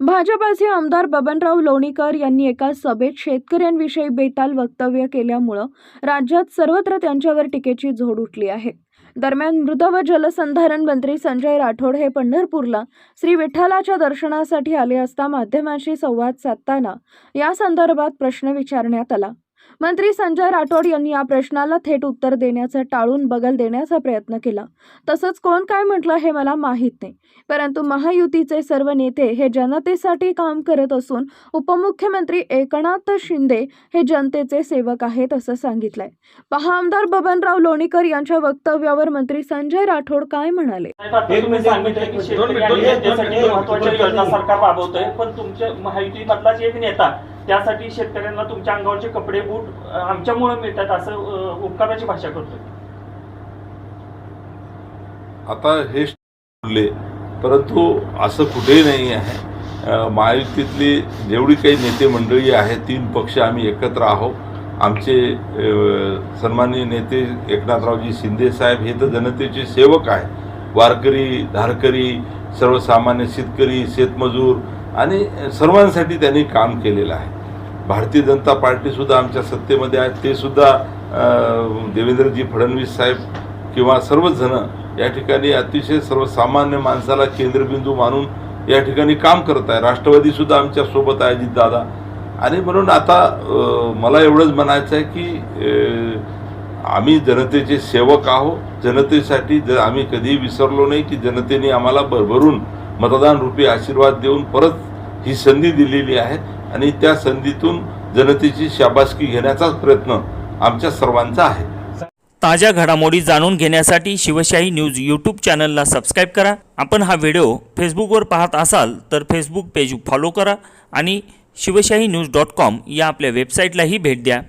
भाजपाचे आमदार बबनराव लोणीकर यांनी एका सभेत शेतकऱ्यांविषयी बेताल वक्तव्य केल्यामुळं राज्यात सर्वत्र त्यांच्यावर टीकेची झोड उठली आहे. दरम्यान मृद व जलसंधारण मंत्री संजय राठोड हे पंढरपूरला श्री विठ्ठलाच्या दर्शनासाठी आले असता माध्यमांशी संवाद साधताना या संदर्भात प्रश्न विचारण्यात आला. मंत्री संजय राठोड यांनी या प्रश्नाला थेट उत्तर देण्याचं टाळून बगल देण्याचा प्रयत्न केला. तसंच कोण काय म्हटलं हे मला माहीत नाही. परंतु महायुतीचे सर्व नेते हे जनतेसाठी काम करत असून उपमुख्यमंत्री एकनाथ शिंदे हे जनतेचे सेवक आहेत असं सांगितलंय. पहा आमदार बबनराव लोणीकर यांच्या वक्तव्यावर मंत्री संजय राठोड काय म्हणाले? पण तुमच्या महायुतीमधलाच एक नेता त्यासाठी शेतकऱ्यांना तुमच्या अंगावरचे कपडे बूट आमच्यामुळे मिळतात असं उपकाराची भाषा करतोय. आता हे बोलले परंतु असं कुठेही नाही आहे. महायुतीतली जेवढी काही नेते मंडळी आहे तीन पक्ष आम्ही एकत्र आहोत. आमचे सन्माननीय नेते एकनाथरावजी शिंदे साहेब हे तर जनतेचे सेवक आहे वारकरी धारकरी सर्वसामान्य शेतकरी शेतमजूर आणि सर्वांसाठी त्यांनी काम केलेलं आहे. भारतीय जनता पार्टीसुद्धा आमच्या सत्तेमध्ये आहे. ते सुद्धा देवेंद्रजी फडणवीस साहेब किंवा सर्वच या ठिकाणी अतिशय सर्वसामान्य माणसाला केंद्रबिंदू मानून या ठिकाणी काम करत आहे. राष्ट्रवादीसुद्धा आमच्यासोबत आहे अजितदादा. आणि म्हणून आता मला एवढंच म्हणायचं आहे की आम्ही जनतेचे सेवक आहो जनतेसाठी ज आम्ही कधीही विसरलो नाही की जनतेने आम्हाला भरभरून मतदान रूपी आशीर्वाद देऊन परत ही संधी दिलेली आहे आणि त्या संधीतून जनतेची शाबासकी घेण्याचाच प्रयत्न आमच्या सर्वांचा आहे. ताज्या घडामोडी जाणून घेण्यासाठी शिवशाही न्यूज यूट्यूब चॅनलला सबस्क्राईब करा. आपण हा व्हिडिओ फेसबुकवर पाहत असाल तर फेसबुक पेज फॉलो करा आणि शिवशाही न्यूज डॉट कॉम या आपल्या वेबसाईटलाही भेट द्या.